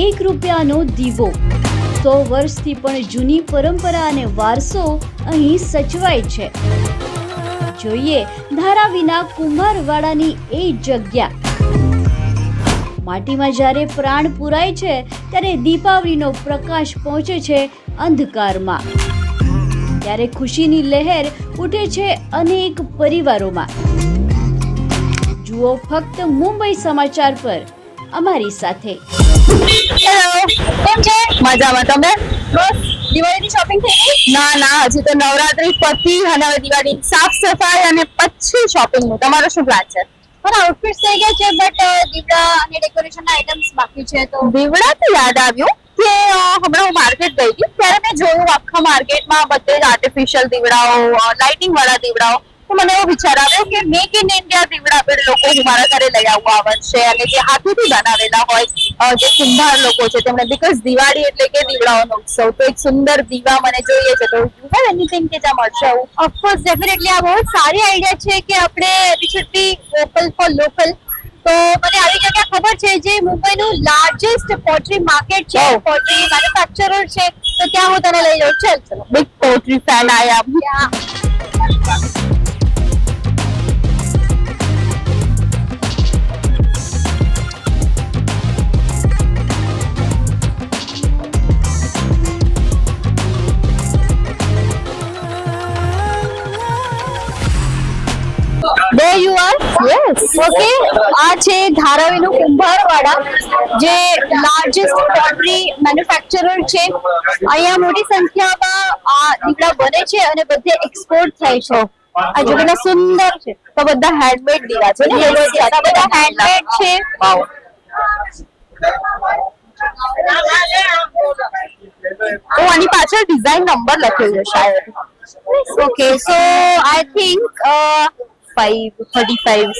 એક રૂપિયાનો દીવો. સો વર્ષથી પણ જૂની પરંપરા અને વારસો અહીં સચવાય છે. જોઈએ ધારા વિના કુંભારવાડાની એ જગ્યા. માટીમાં જ્યારે પ્રાણ પુરાય છે, ત્યારે દીપાવલીનો પ્રકાશ પહોંચે છે અંધકારમાં. ત્યારે ખુશીની લહેર ઉઠે છે અનેક પરિવારોમાં. જુઓ ફક્ત મુંબઈ સમાચાર પર અમારી સાથે. હેલો કેમ છે? મજામાં. તમે? બસ દિવાળીની શોપિંગ થઈ ગઈ? ના ના હજી તો નવરાત્રી પતિ અને હવે દિવાળી. સાફ સફાઈ અને પછી શોપિંગનું તમારો શું પ્લાન છે? મારા આઉટફિટ્સ થઈ ગયા છે બટ દીવડા અને ડેકોરેશનના આઇટમ્સ બાકી છે તો દીવડા તો યાદ આવ્યું કે હમણાં હું માર્કેટ ગઈ હતી. ત્યારે મેં જોયું આખા માર્કેટમાં બધે જ આર્ટિફિશિયલ દીવડાઓ લાઇટિંગ વાળા દીવડાઓ. તો મને એવો વિચાર આવ્યો કે મેક ઇન ઇન્ડિયા દીવડા લોકો હું મારા ઘરે લઈ આવવા આવડશે અને જે હાથોથી બનાવેલા હોય જે કુંભાર લોકો છે તેમણે બીકોઝ દિવાળી એટલે કે દીવડાઓનો ઉત્સવ તો એક સુંદર દીવા મને જોઈએ છે. તો યુ હેવ એનીથિંગ કે જ્યાં મળશે આવું? ઓફકોર્સ ડેફિનેટલી આ બહુ સારી આઈડિયા છે કે આપણે we should be vocal for local તો મને આવી જગ્યા ખબર છે જે મુંબઈનું લાર્જેસ્ટ પોટ્રી માર્કેટ છે પોટરી પોટ્રી મેન્યુફેક્ચરર છે. તો ત્યાં હું તને લઈ જાઉં. ચાલ ચલો. Big pottery fan I am There you are. Okay આ છે ધારાવીનું કુંભારવાડા જે લાર્જેસ્ટ પોટ્રી મેન્યુફેક્ચરર છે. અહીંયા મોટી સંખ્યામાં આ દીવડા બને છે અને બધે એક્સપોર્ટ થાય છે. આ જો કેટલા સુંદર છે. તો બધા હેન્ડમેડ દીવા છે ને? બધા હેન્ડમેડ છે. તો આની પાછળ ડિઝાઇન નંબર લખેલો છે શાયદ. Okay so I think five thirty five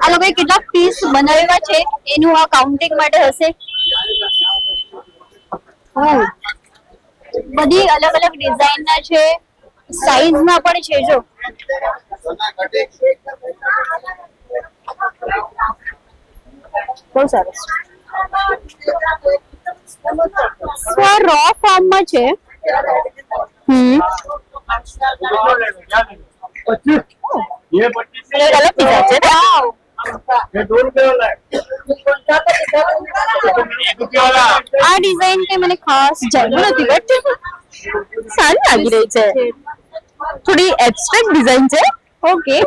આ લોકોએ કેટલા પીસ બનાવ્યા છે, એનું આ કાઉન્ટિંગ માટે હશે. બધી અલગ અલગ ડિઝાઇન ના છે સાઈઝ ના પણ છે, જો. બહુ સરસ. રો ફોર્મમાં છે? હમ. ये पच्चीस એ અલગ ડિઝાઇન છે ને ये दो रुपए वाला है एक रुपये वाला આ ડિઝાઇન કે મને ખાસ જરૂર નથી બટ સારી લાગી રહી છે થોડી એબ્સ્ટ્રેક્ટ ડિઝાઇન છે ઓકે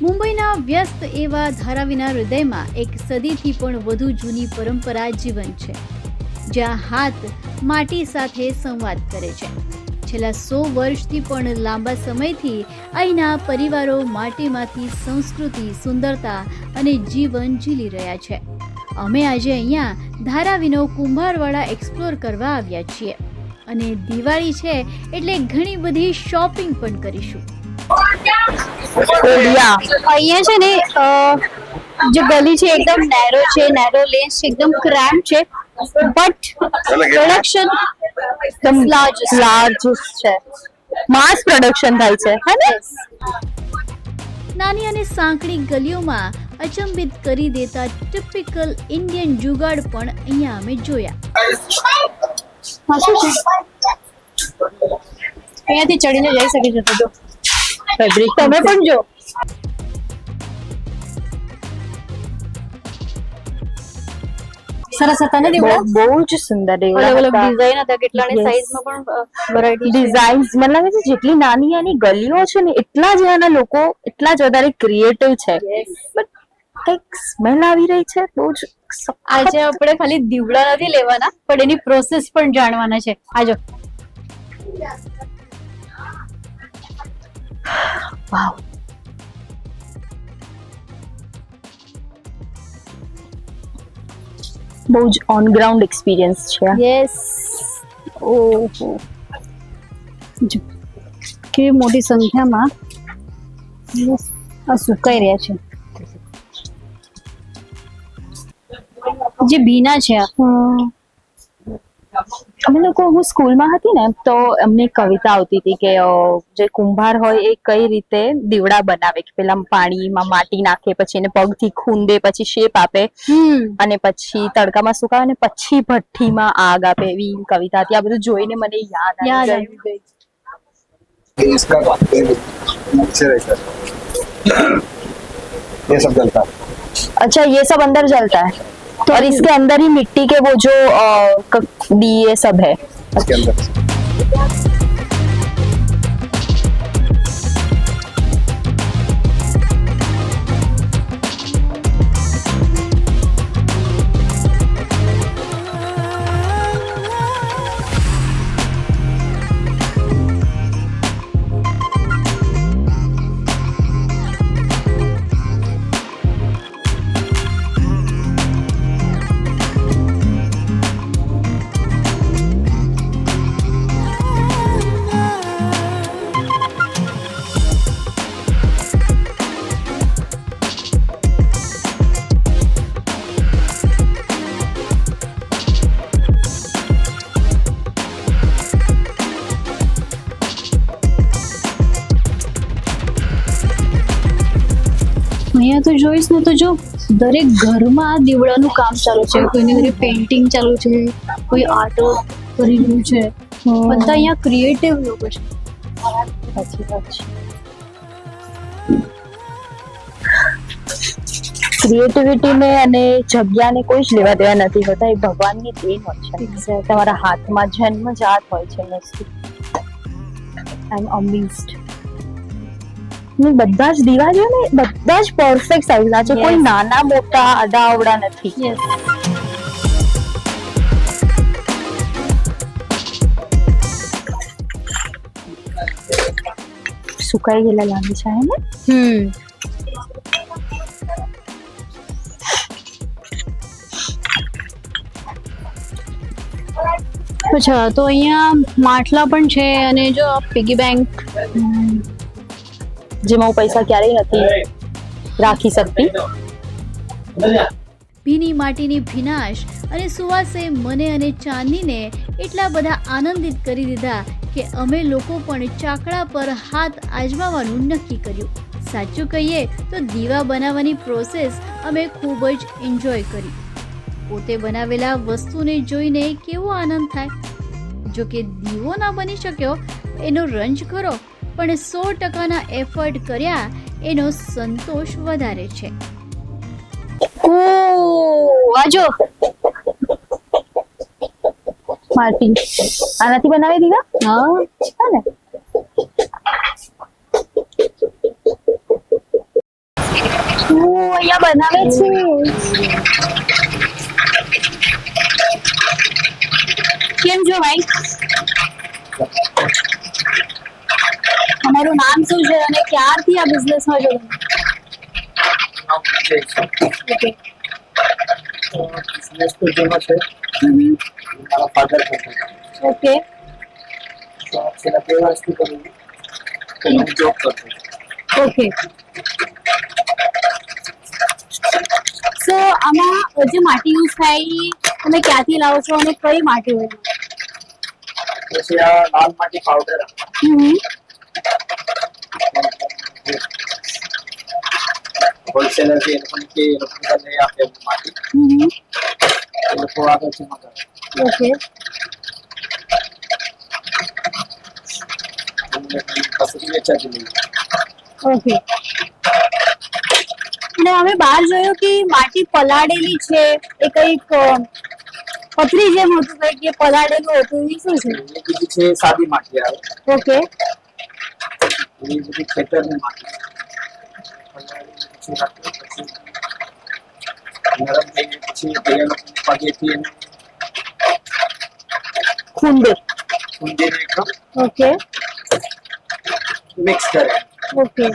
મુંબઈના વ્યસ્ત એવા ધારાવીના હૃદયમાં એક સદીથી પણ વધુ જૂની પરંપરા જીવન છે જ્યાં હાથ માટી સાથે સંવાદ કરે છે. છેલ્લા સો વર્ષથી પણ લાંબા સમયથી અહીંના પરિવારો માટીમાંથી સંસ્કૃતિ સુંદરતા અને જીવન ઝીલી રહ્યા છે. અમે આજે અહીંયા ધારાવીનો કુંભારવાડા એક્સપ્લોર કરવા આવ્યા છીએ. અને દિવાળી છે એટલે ઘણી બધી શોપિંગ પણ કરીશું. અહીંયા છે ને જે ગલી છે એકદમ નેરો છે નેરો લેન્સ છે એકદમ ક્રેમ છે. But production largest large large છે. માસ પ્રોડક્શન થાય છે. હે ને? નાની અને સાંકડી ગલીઓમાં અચંબિત કરી દેતા ટિપિકલ ઇન્ડિયન જુગાડ પણ અહીંયા અમે જોયા. અહીંયાથી ચડીને જઈ શકે છે તો ફેબ્રિક તમે પણ જો. સરસ હતા ને દીવડા બહુ જ સુંદર અલગ અલગ ડિઝાઇન હતા કેટલાની. સાઈઝમાં પણ વેરાયટી ડિઝાઇન્સ મને લાગે છે જેટલી નાની નાની ગલીઓ છે ને એટલા જ એના લોકો એટલા જ વધારે ક્રિએટિવ છે. બટ કંઈક સ્મેલ આવી રહી છે બહુ જ આજે આપણે ખાલી દીવડા નથી લેવાના પણ એની પ્રોસેસ પણ જાણવાના છે. આજો વાવ બહુ જ ઓન ગ્રાઉન્ડ એક્સપિરિયન્સ છે. યસ ઓહો. કેવી મોટી સંખ્યામાં આ સુકાઈ રહ્યા છે. જે ભીના છે આ. અમે લોકો હું સ્કૂલમાં હતી ને તો અમને એક કવિતા આવતી હતી કે અ, જે કુંભાર હોય એ કઈ રીતે દીવડા બનાવે કે પેલા પાણીમાં માટી નાખે પછી એને પગથી ખૂંદે પછી શેપ આપે હમ અને પછી તડકામાં સુકાવે અને પછી ભઠ્ઠીમાં આગ આપે એવી કવિતા હતી આ બધું જોઈને મને યાદ યાદ આવી આવી ગઈ ये इसका नीचे रहता है ये सब जलता है अच्छा ये सब अंदर जलता है तो और इसके अंदर ही मिट्टी के वो जो अ, क- दिए सब है इसके अंदर અહીંયા તો જોઈશ ને તો જો દરેક ઘરમાં દીવડાનું કામ ચાલુ છે. કોઈની ઘરે પેઇન્ટિંગ ચાલુ છે કોઈ આર્ટ કરી રહ્યું છે. બધા અહીંયા ક્રિએટિવ લોકો છે. ક્રિએટિવિટીને ક્રિએટિવિટી ને અને જગ્યાને કોઈ જ લેવા દેવા નથી હોતા એ ભગવાનની દેન હોય છે. તમારા હાથમાં જન્મજાત હોય છે વસ્તુ આઈ એમ અમેઝડ બધા જ દીવા છે ને બધા જ પરફેક્ટ સાઈઝ ના છે. કોઈ નાના મોટા આડા અવડા નથી સુકાઈ ગયેલા લાગે છે ને? હમ. અચ્છા તો અહીંયા માટલા પણ છે અને જો પિગી બેંક જેમાં હું પૈસા ક્યારેય નથી રાખી શકતી. ભીની માટીની ભીનાશ અને સુવાસે મને અને ચાંદનીને એટલા બધા આનંદિત કરી દીધા કે અમે લોકો પણ ચાકડા પર હાથ આજમાવાનું નક્કી કર્યું. સાચું કહીએ તો દીવા બનાવવાની પ્રોસેસ અમે ખૂબ જ એન્જોય કરી. પોતે બનાવેલા વસ્તુને જોઈને કેવો આનંદ થાય? જો કે દીવો ના બની શક્યો, એનો રંજ કરો પણ સો ટકાના એફર્ટ કર્યા એનો સંતોષ વધારે છે. આજો માટી આનાથી બનાવી દીધા? હા. ને. અહીંયા બનાવે છે. કેમ જો ભાઈ? તમારું નામ શું છે અને ક્યારથી આ બિઝનેસમાં જોડાણ મારા ઓકે. ઓકે. સો આમાં જે માટી યુઝ થાય તમે ક્યાંથી લાવો છો અને કઈ માટી હોય? પછી આ લાલ માટી પાવડર હોલસેલર છે એ લોકોને કે એ લોકો લઈ આપે માટી એ લોકો આગળથી મંગાવે ઓકે. પછી વેચાતી લઈએ ઓકે. અને અમે બહાર જોયું કે માટી પલાળેલી છે એ કંઈક પથરી જેમ હતું કંઈક કે પલાળેલું હતું એ શું છે? એ બીજી છે સાદી માટી આવે. ઓકે. એ બધી પછી નરમ પછી ખૂંદે. એકદમ ઓકે. મિક્સ કરે. ઓકે.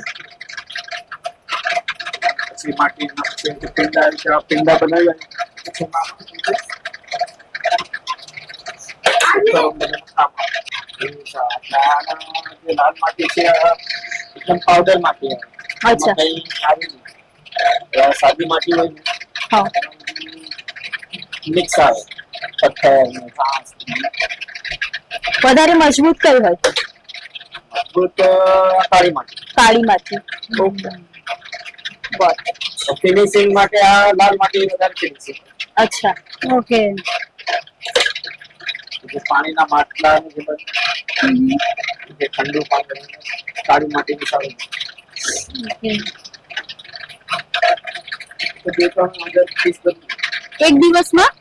પછી માટી પછી એ પિંડા જેવા પિંડા બનાવ્યા. પછી એમાં તો બધા કામ આવે. એવું છે. એટલે આના જે લાલ માટી છે એકદમ પાવડર માટી અચ્છા. એમાં કંઈ આવે સાદી માટી હોય હા. મિક્સ આવે પથ્થર ઘાસ વધારે મજબૂત કઈ હોય? મજબૂત કાળી માટી કાળીમાંથી. ઓકે બસ. ફિનિશિંગ માટે આ લાલ માટી વધારે ફિનિશિંગ અચ્છા. ઓકે પાણીના માટલા ને જે ઠંડુ પાણી કાળી માટીનું સારું તો બે ત્રણ અંદર પીસ બધું એક દિવસમાં?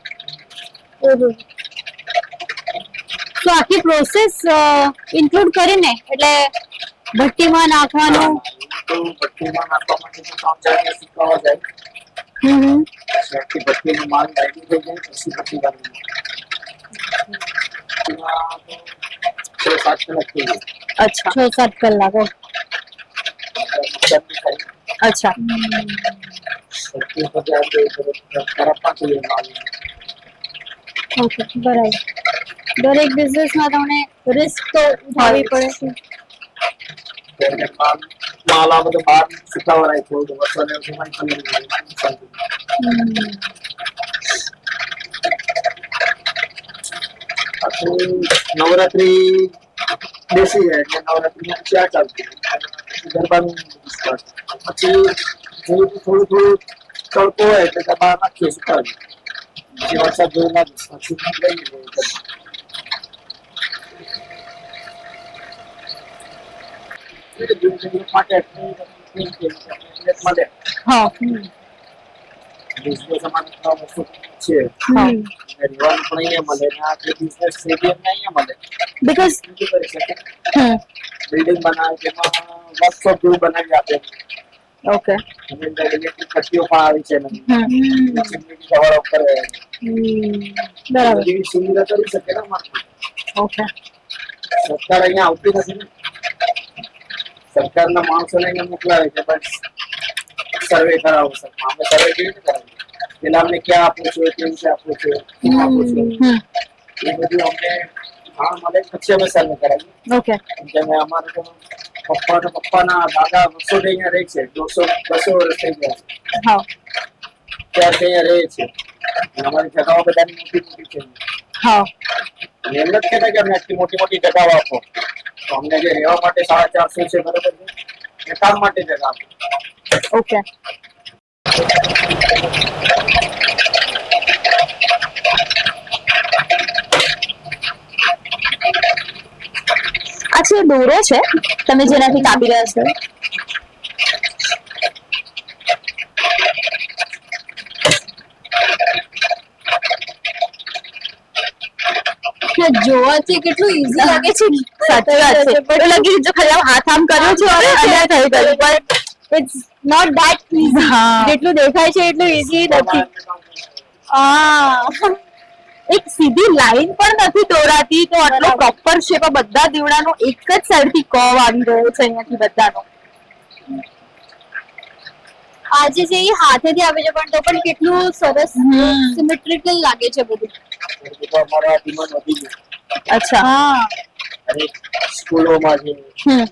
તો આખી પ્રોસેસ ઇન્ક્લુડ કરીને એટલે ભઠ્ઠીમાં નાખવાનું? તો ભઠ્ઠીમાં નાખવા માટે તો ત્રણ ચાર દિવસ સુકાવા જાય. હમ. હમ. આખી ભઠ્ઠીનો માલ રેડી થઈ જાય પછી ભઠ્ઠી એમાં તો છ સાત કલાક થઈ જાય અચ્છા છ સાત કલાક ઓકે. ગરમી થાય અચ્છા ભઠ્ઠી પછી આપણે ખરાબ પણ થઈ જાય માલ ઓકે બરાબર દરેક બિઝનેસમાં તમને રિસ્ક તો ઉઠાવવી પડે છે ત્યારે માલ માલ આ બધો બહાર સુકાવા રાખ્યો હોય તો વરસાદ આવે તો એમાં કલર જાય નુકસાન થઈ જાય. આખું નવરાત્રી બેસી જાય એટલે નવરાત્રી પછી આ ચાલતું પછી ગરબાનું start. પછી જેવું થોડું થોડું તડકો હોય એટલે ત્યાં બહાર નાખીએ સુકાવીએ પછી વરસાદ જેવું લાગે પછી લઈ લઈએ માટે માટે હા બિઝનેસ અમારે ત્રણ વસ્તુ છે હા અને રહેવાનું પણ અહીંયા મળે ને આ જે બિઝનેસ છે તે અમને અહીંયા મળે બીકોઝ બિલ્ડિંગ બનાવે તેમાં વર્કશોપ જેવું બનાવી આપે ઓકે પટ્ટીઓ પણ આવી છે ચીમનીની ડેવલપ કરે બરાબર. બધી સુવિધા કરી શકે ને ઓકે સરકાર અહીંયા આવતી નથી ને. સરકારના માણસોને અહીંયા મોકલાવે છે બસ. સર્વે કરાવો સર આપણે સર્વે કેવી રીતે કરાવીએ? પેલા અમને ક્યાં આપવું છે કેવું છે? આપવું છે? એ બધું અમને ઓકે જેમ અમારે તો પપ્પા પપ્પાના દાદા વર્ષોથી અહીંયા રહે છે દોસો બસો વર્ષ થઈ ગયા છે. હા. ત્યારથી અહીંયા રહે છે. અમારી જગાઓ બધાની મોટી મોટી છે. હા. એમ કહેતા કે અમને આટલી મોટી મોટી જગાઓ આપો. તો અમને જે રહેવા માટે સાડા ચારસો છે બરોબર છે? કામ માટે જગા આપો. ઓકે આ છે દોરો છે તમે જેનાથી કાપી રહ્યા છો? જોવાથી કેટલું ઈઝી લાગે છે. સાચી વાત છે. એવું લાગે જો ખાલી આમ હાથ આમ કર્યો છે અને થઈ ગયું. But it's not that easy જેટલું દેખાય છે એટલું ઈઝી નથી. આ એક સીધી લાઈન પણ નથી દોરાતી તો આટલો પ્રોપર શેપ બધા દીવડાનો એક જ સાઈડથી કવ આવી રહ્યો છે અહીંયાથી બધાનો. આજે જે હાથેથી આવે છે પણ તો પણ કેટલું સરસ સિમેટ્રિકલ લાગે છે બધું. અચ્છા. હા. અને સ્કૂલોમાં છે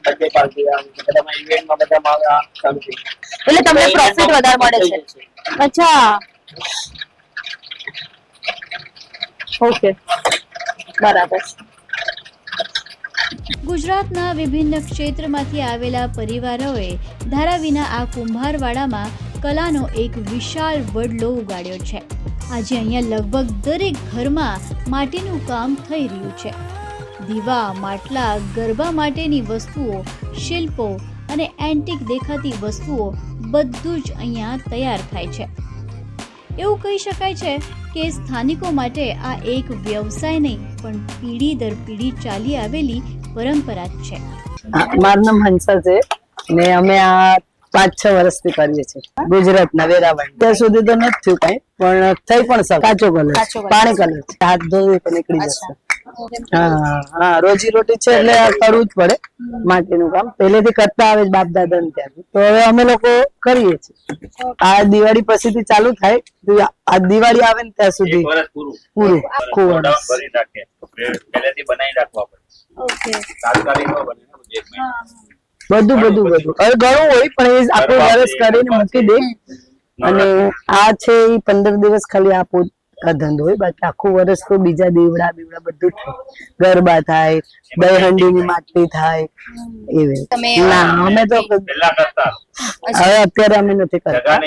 બર્થડે પાર્ટી બધામાં ઇવેન્ટમાં બધામાં ચાલુ થઈ એટલે તમને પ્રોફિટ વધારે મળે છે. અચ્છા. ઓકે. બરાબર. ગુજરાતના વિભિન્ન ક્ષેત્રમાંથી આવેલા પરિવારોએ ધારા વિના આ કુંભારવાડામાં કલાનો એક વિશાળ વડલો ઉગાડ્યો છે. આજે અહીંયા લગભગ દરેક ઘરમાં માટીનું કામ થઈ રહ્યું છે. દીવા, માટલા, ગરબા માટેની વસ્તુઓ, શિલ્પો અને એન્ટિક દેખાતી વસ્તુઓ બધું જ અહીંયા તૈયાર થાય છે. એવું કહી શકાય છે કે સ્થાનિકો માટે આ એક વ્યવસાય નહીં પણ પેઢી દર પેઢી ચાલી આવેલી પરંપરા જ છે. મારું નામ હંસા છે ને અમે આ પાંચ છ વર્ષથી કરીએ છીએ. ગુજરાત ના વેરાવળ. ત્યાં સુધી તો નથી થયું કઈ પણ થઈ પણ શકે. કાચો કલર. કાચો પાણી કલર. હાથ ધોઈ તો નીકળી જશે. હા હા રોજી રોટી છે એટલે કરવું જ પડે માટીનું કામ. પહેલેથી કરતા આવે છે બાપ દાદા ને ત્યાં તો હવે અમે લોકો કરીએ છીએ. આ દિવાળી પછીથી ચાલુ થાય. આ દિવાળી આવે ને ત્યાં સુધી પૂરું. પૂરું. આખું વર્ષ પહેલેથી બનાવી રાખવા પડે. ઓકે. તાત્કાલિક ન બને ને બધું બધું બધું હવે ઘણું હોય પણ એ આખું વર્ષ કરીને મૂકી દે. અને આ છે એ પંદર દિવસ ખાલી આ આ ધંધો હોય બાકી આખું વર્ષ તો બીજા દીવડા બીવડા બધું થાય. ગરબા થાય દહીહંડીની માટલી થાય એવી ના અમે તો હવે અત્યારે અમે નથી કરતા.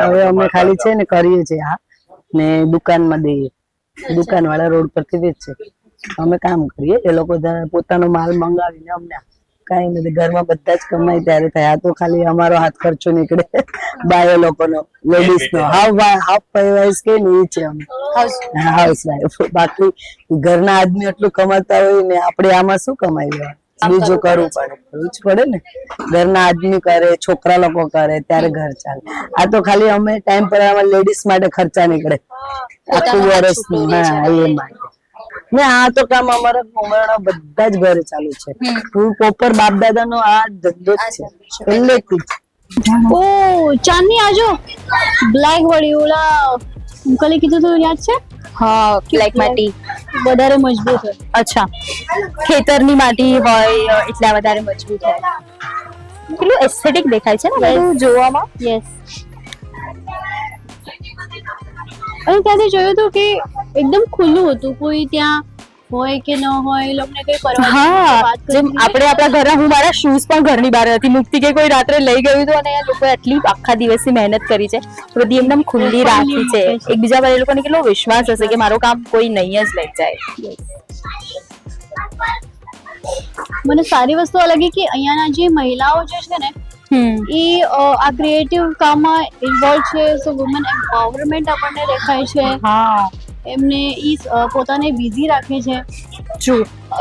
હવે અમે ખાલી છે ને કરીએ છીએ આ ને દુકાનમાં દઈએ. દુકાન વાળા રોડ પરથી વેચે. અમે કામ કરીએ. એ લોકો પોતાનો માલ મંગાવીને અમને આપે. કાંઈ નથી ઘરમાં બધા જ કમાય ત્યારે થયા. તો ખાલી અમારો હાથ ખર્ચો નીકળે. બાયો લોકોનો લેડીઝ નો હાફ હાફ વાઇસ કે નહીં છે અમે. હાઉસ વાઇફ બાકી ઘરના આદમી એટલું કમાતા હોય ને આપણે આમાં શું કમાઈ લેવા બીજું કરવું પડે. કરવું જ પડે ને. ઘરના આદમી કરે છોકરા લોકો કરે ત્યારે ઘર ચાલે. આ તો ખાલી અમે ટાઈમ પર અમારે લેડીઝ માટે ખર્ચા નીકળે. આખું વર્ષ હા એ માટે. ને આ તો કામ અમારા ઉમરણા બધા જ ઘરે ચાલુ છે. હું પોપર બાપ દાદા નો આ ધંધો જ છે. પહેલેથી ઓ ચાંદની આજો બ્લેક વળી ઓલા અંકલે કીધું તો યાદ છે? હા બ્લેક માટી. વધારે મજબૂત હોય. અચ્છા. ખેતરની માટી હોય એટલે વધારે મજબૂત હોય. કેટલું એસ્થેટિક દેખાય છે ને જોવામાં? યસ અને ત્યાંથી જોયું હતું કે એકદમ ખુલ્લું હતું. કોઈ ત્યાં હોય કે ન હોય એ લોકોને કઈ પરવા હા જેમ આપણે આપણા ઘરના હું મારા શૂઝ પણ ઘરની બહાર નથી મૂકતી કે કોઈ રાત્રે લઈ ગયું હતું અને આ લોકોએ આટલી આખા દિવસની મહેનત કરી છે. બધી એકદમ ખુલ્લી રાખી છે. એકબીજા પર એ લોકોને કેટલો વિશ્વાસ હશે કે મારું કામ કોઈ નહીં જ લઈ જાય. મને સારી વસ્તુ લાગી કે અહીંયાના જે મહિલાઓ જે છે ને એ આ ક્રિએટિવ કામમાં ઇન્વોલ્વ છે સો વુમન એમ્પાવરમેન્ટ આપણને દેખાય છે. હા. એમને ઈ પોતાને બિઝી રાખે છે. જો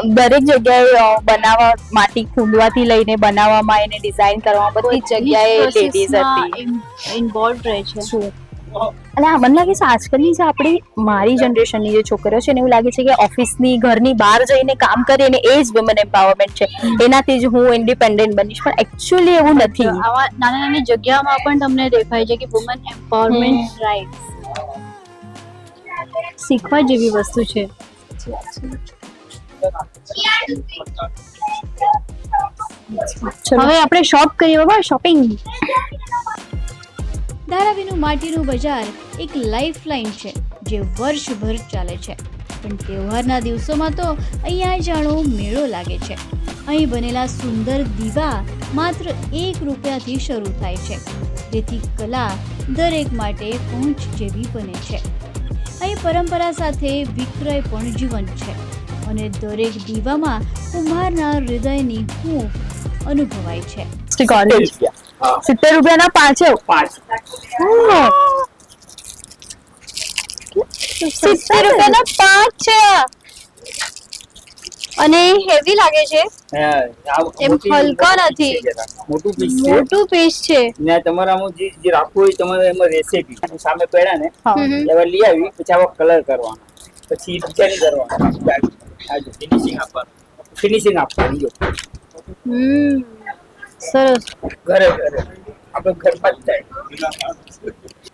દરેક જગ્યાએ બનાવવા માટી ખૂંદવાથી લઈને બનાવવામાં એને ડિઝાઇન કરવામાં બધી જગ્યાએ લેડીઝ હતી. ઇન્વોલ્વ રહે છે. અને આ મને લાગે છે આજકાલની જે આપણી મારી જનરેશનની જે છોકરીઓ છે ને એવું લાગે છે કે ઓફિસની ઘરની બહાર જઈને કામ કરે ને એ જ વુમન એમ્પાવરમેન્ટ છે. એનાથી જ હું ઇન્ડિપેન્ડન્ટ બનીશ. પણ એકચ્યુઅલી એવું નથી. આવા નાની નાની જગ્યામાં પણ તમને દેખાય છે કે વુમન એમ્પાવરમેન્ટ રાઇટ શીખવા જેવી વસ્તુ છે. હવે આપણે શોપ કરીએ બાબા શોપિંગ ધારાવીનું માટીનું બજાર એક લાઇફલાઇન છે, જે વર્ષભર ચાલે છે. પણ તહેવારના દિવસોમાં તો અહીંયા જાણો મેળો લાગે છે. અહીં બનેલા સુંદર દીવા માત્ર એક રૂપિયાથી શરૂ થાય છે. તેથી કલા દરેક માટે પહોંચ જેવી બને છે. અહીં પરંપરા સાથે વિક્રય પણ જીવંત છે અને દરેક દીવામાં કુંભારના હૃદયની હૂંફ અનુભવાય છે. સિત્તેર રૂપિયાના પાંચે? સિત્તેર રૂપિયાના પાંચ છે. અને હેવી લાગે છે. એમ હલકા નથી. મોટું પીસ છે. મોટું પીસ છે. ને તમારામાં જે જે રાખવું હોય તમારે એમાં રેસીપી સામે પડ્યા ને એવા લઈ આવી પછી આવા કલર કરવાનો. પછી ડિઝાઇન કરવાનો. ફિનિશિંગ આપવાનું. ફિનિશિંગ આપવાનું જો. હમ. સરસ. ઘરે ઘરે. આપણે ઘરમાં જ થાય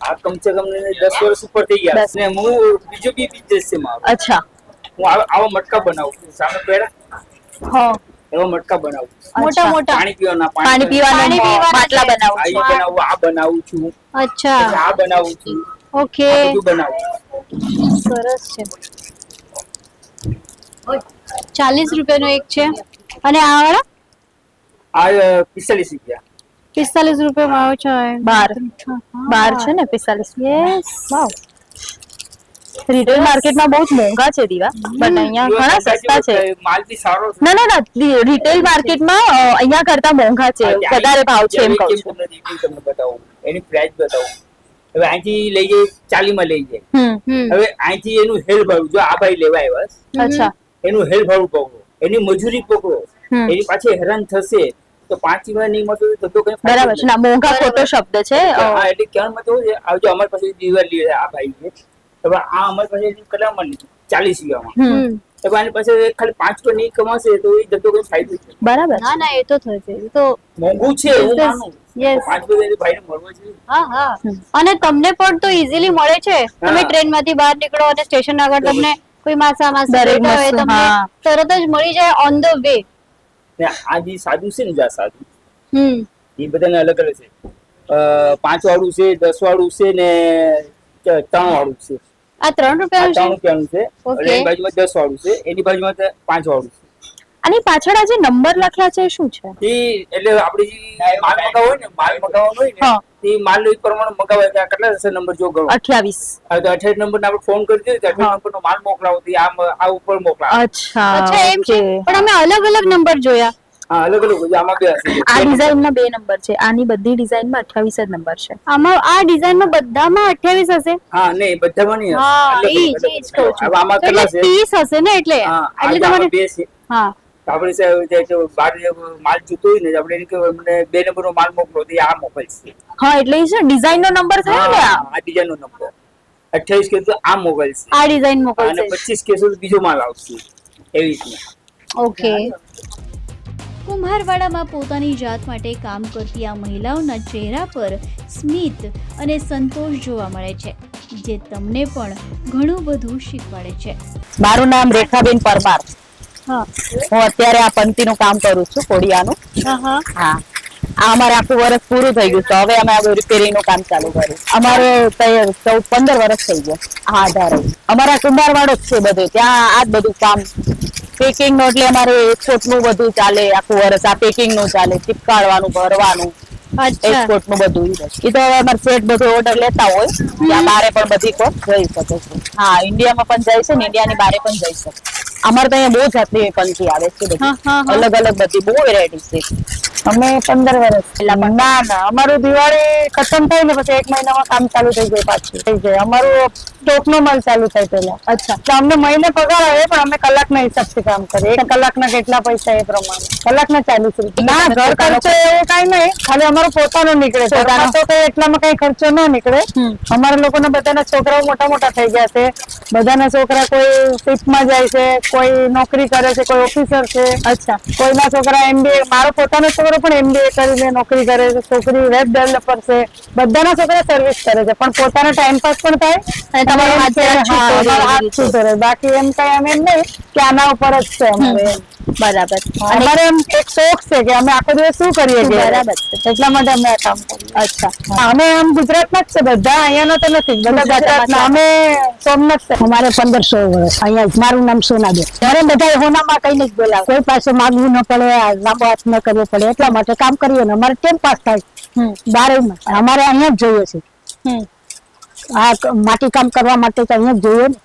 આ કમસે કમ દસ વર્ષ ઉપર થઈ ગયા. અને હું બીજો બી બિઝનેસ છે મારો અચ્છા. હું આવા મટકા બનાવું છું. સામે પહેરા. હા. એવા મટકા બનાવું મોટા મોટા પાણી પીવાના પાણી પીવાના. બાટલા બનાવું આ છું. બનાવું આ બનાવું છું. અચ્છા. આ બનાવું છું. ઓકે. બધું બનાવું સરસ છે. ચાલીસ રૂપિયાનો એક છે. અને આ વાળા? આ પિસ્તાલીસ રૂપિયા. પિસ્તાલીસ રૂપિયા ભાવ છે. બાર. બાર છે ને પિસ્તાલીસ? યસ વાવ. રિટેલ માર્કેટમાં બહુ જ મોંઘા છે દીવા. બટ અહીંયા ઘણા સસ્તા છે. માલ બી સારો ના ના ના. રિટેલ માર્કેટમાં અહીંયા કરતા મોંઘા છે. વધારે ભાવ છે એમ કહું છું. તમને બતાવું. એની પ્રાઇસ બતાવું. હવે અહીંથી લઈ જાય ચાલી માં લઈ જાય હવે અહીંથી એનું હેલ ભાવ જો આ ભાઈ લેવા આવ્યા અચ્છા. એનું હેલ ભાવ પકડો એની મજૂરી પકડો. એની પાછી હેરાન થશે તો પાંચ વાર નહીં મળતું તો તો કઈ બરાબર છે. ના મોંઘા ખોટો શબ્દ છે. હા એટલે કહેવાનું મતલબ એવું છે આવજો અમારી પાસે દિવાળી લે આ ભાઈ છે. હવે આ અમારી પાસે કેટલા લીધું ચાલીસ વીઘામાં. હવે આની પાસે ખાલી પાંચ રૂપિયા નહીં કમાશે તો એ ધંધો કઈ ફાયદો છે બરાબર. ના ના એ તો થશે એ તો મોંઘું છે હું માનું. યસ પાંચ રૂપિયા ભાઈને મળવા જોઈએ. હા હા. અને તમને પણ તો ઈઝીલી મળે છે. તમે ટ્રેનમાંથી બહાર નીકળો અને સ્ટેશન આગળ તમને કોઈ માસા માસી તરત જ મળી જાય ઓન ધ વે ને આ જે સાધુ છે ને જે હમ. એ બધાને અલગ અલગ છે. પાંચ વાળું છે દસ વાળું છે ને ત્રણ વાળું છે. આ ત્રણ રૂપિયા ત્રણ રૂપિયાનું છે. એની બાજુમાં દસ વાળું છે. એની બાજુમાં પાંચ વાળું છે. આની પાછળ આ જે નંબર લખ્યા છે શું છે? એ એટલે આપણે જે માલ મગાવો હોય ને માલ મગાવવાનો હોય ને હા. તે માલ એ પ્રમાણે મગાવાય કે કેટલા થશે નંબર જો ગણો? અઠ્યાવીસ. હવે તો અઠાવીસ નંબર આપણે ફોન કરી દઈએ તો અઠાવીસ નંબર નો માલ મોકલાવો. તો આમ આ ઉપર મોકલાવો. અચ્છા અચ્છા એમ છે. પણ અમે અલગ અલગ નંબર જોયા. હા અલગ અલગ આમાં બે હશે. આ ડિઝાઇન ના બે નંબર છે. આની બધી ડિઝાઇનમાં અઠ્યાવીસ જ નંબર છે. આમાં આ ડિઝાઇનમાં બધામાં અઠ્યાવીસ હશે? હા નહીં બધામાં નહીં હશે. હા એ જ કહું છું. આમાં કેટલા એટલે છે? ત્રીસ હશે ને એટલે? એટલે તમારે બે છે. હા. આપણે બહાર માલ જોતો હોય ને આપણે એને કહેવાય મને બે નંબર નો માલ મોકલો તો આ મોકલશે. હા એટલે એ છે ડિઝાઇન નો નંબર થયો ને આ? આ ડિઝાઇન નો નંબર. અઠ્યાવીસ કેસો આ મોકલશે. આ ડિઝાઇન અને પચીસ કેસો બીજો માલ આવશે. એવી રીતના. ઓકે. કુંભારવાડામાં પોતાની જાત માટે કામ કરતી આ મહિલાઓના ચહેરા પર સ્મિત અને સંતોષ જોવા મળે છે જે તમને પણ ઘણું બધું શીખવાડે છે. મારું નામ રેખાબેન પરમાર. હા. અત્યારે આ પંક્તિનું કામ કરું છું કોડિયાનું. હા હા. આ અમારે આખું વર્ષ પૂરું થઈ ગયું છે. હવે અમે આ રિપેરિંગનું કામ ચાલુ કર્યું. અમારે તૈયાર ચૌદ પંદર વર્ષ થઈ ગયા. હા આધારે અમારા કુંભારવાડો જ છે બધું. ત્યાં આ જ બધું કામ. પેકિંગનું એટલે અમારે એક્સપોર્ટ બધું ચાલે આખું વર્ષ. આ પેકિંગનું ચાલે ચીપકાડવાનું ભરવાનું એક્સપોર્ટનું બધું એ તો હવે અમારે સેટ બધું ઓર્ડર લેતા હોય. ત્યાં બારે પણ બધી કોર્ટ જઈ શકે છે. હા ઇન્ડિયામાં પણ જાય છે ને ઇન્ડિયાની બારે પણ જઈ શકે અમારે તો અહીંયા બહુ જાતની પંખી આવે છે. અલગ અલગ બધી બહુ વેરાયટી છે. અમે પંદર વર્ષ ના ના અમારું દિવાળી ખતમ થાય ને પછી એક મહિનામાં કામ ચાલુ થઈ જાય પાછું. થઈ જાય. અમારું સ્ટોક નો માલ ચાલુ થાય પેલા અચ્છા. તો અમને મહિને પગાર આવે પણ અમે કલાકના હિસાબથી કામ કરીએ. એક કલાકના કેટલા પૈસા એ પ્રમાણે. કલાકના ચાલીસ રૂપિયા. ના ઘર ખર્ચો એવો કઈ નહીં. ખાલી અમારો પોતાનો નીકળે. છે તો કઈ એટલામાં કઈ ખર્ચો ના નીકળે. અમારા લોકોના બધાના છોકરાઓ મોટા મોટા થઈ ગયા છે. બધાના છોકરા કોઈ શિફ્ટમાં જાય છે. કોઈ નોકરી કરે છે કોઈ ઓફિસર છે. અચ્છા. કોઈના છોકરા એમબીએ મારો પોતાનો છોકરો પણ એમબીએ કરીને નોકરી કરે છે છોકરી વેબ ડેવલપર છે. બધાના છોકરા સર્વિસ કરે છે પણ પોતાનો ટાઈમ પાસ પણ થાય. અને તમારો હાથ છૂટો રહે. બાકી એમ કઈ અમે એમ નહીં કે આના ઉપર જ છે અમારે બરાબર. અમારે એમ એક શોખ છે કે અમે આખો દિવસ શું કરીએ છીએ બરાબર એટલા માટે અમે આ કામ કરીએ. અચ્છા. અમે આમ ગુજરાતમાં જ છે બધા અહીંયા તો નથી બધા ગુજરાતના અમે સોમનાથ છે. અમારે પંદરસો વર્ષ. અહીંયા મારું નામ સોનાબેન. ત્યારે બધા હોનામાં કઈ નથી બોલાવે કોઈ પાસે માગવું ન પડે લાંબો હાથ ન કરવો પડે એટલા માટે કામ કરીએ ને. અમારે ટાઈમ પાસ થાય? બારે અમારે અહીંયા જ જોઈએ છે. આ માટી કામ કરવા માટે તો અહીંયા જ જોઈએ ને.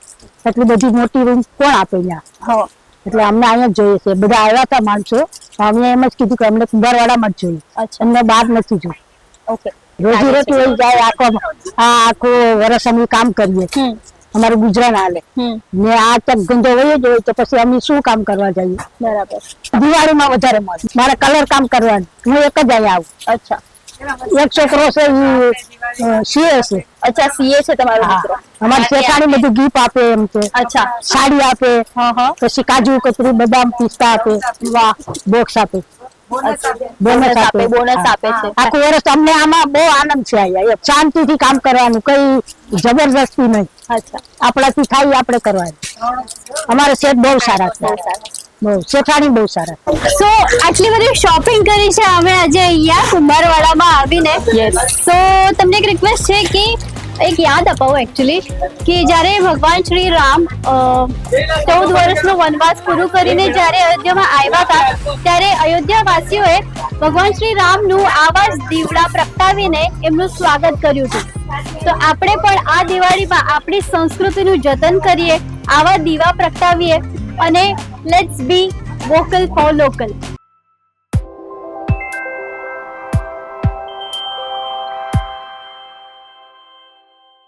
એટલી બધી મોટી રૂમ કોણ આપે અહીંયા એટલે અમને અહીંયા જોઈએ છે. બધા આવ્યા હતા માણસો. અમે એમ જ કીધું કે અમને કુંભારવાડામાં જ જોઈએ. અમને બહાર નથી જોયું ઓકે. રોજી રોટી હોય જાય આખો આ આખો વર્ષ અમે કામ કરીએ. અમારું ગુજરાન હાલે. ને આ તક ગંધો હોય જ હોય તો પછી અમે શું કામ કરવા જઈએ? બરાબર. દિવાળીમાં વધારે મળે. મારે કલર કામ કરવાનું. હું એક જ અહીંયા આવું. અચ્છા. એક ક્રોસ સીએ છે. અચ્છા સીએ છે તમારો દીકરો અમારી શેખાણી બધું ગીફ આપે એમ છે અચ્છા. સાડી આપે પછી કાજુ કતરી બદામ પિસ્તા આપે. વાહ. બોક્સ આપે. બોનસ આપે. બોનસ આપે. છે. આખું વર્ષ અમને આમાં બહુ આનંદ છે અહીંયા. શાંતિથી કામ કરવાનું કઈ જબરજસ્તી નહીં. આપણાથી થાય આપણે કરવાનું. અમારે શેઠ બહુ સારા છે. બહુ શેઠાણી બહુ સારા. સો આટલી બધી શોપિંગ કરી છે અમે આજે અહીંયા કુંભારવાડામાં આવીને. તો તમને એક રિક્વેસ્ટ છે કે એક યાદ અપાવો એકચ્યુઅલી કે જ્યારે ભગવાન શ્રી રામ ચૌદ વર્ષનો વનવાસ પૂરું કરીને જ્યારે અયોધ્યામાં આવ્યા હતા ત્યારે અયોધ્યાવાસીઓએ ભગવાન શ્રી રામનું આવા જ દીવડા પ્રગટાવીને એમનું સ્વાગત કર્યું હતું. તો આપણે પણ આ દિવાળીમાં આપણી સંસ્કૃતિનું જતન કરીએ આવા દીવા પ્રગટાવીએ અને let's be vocal for local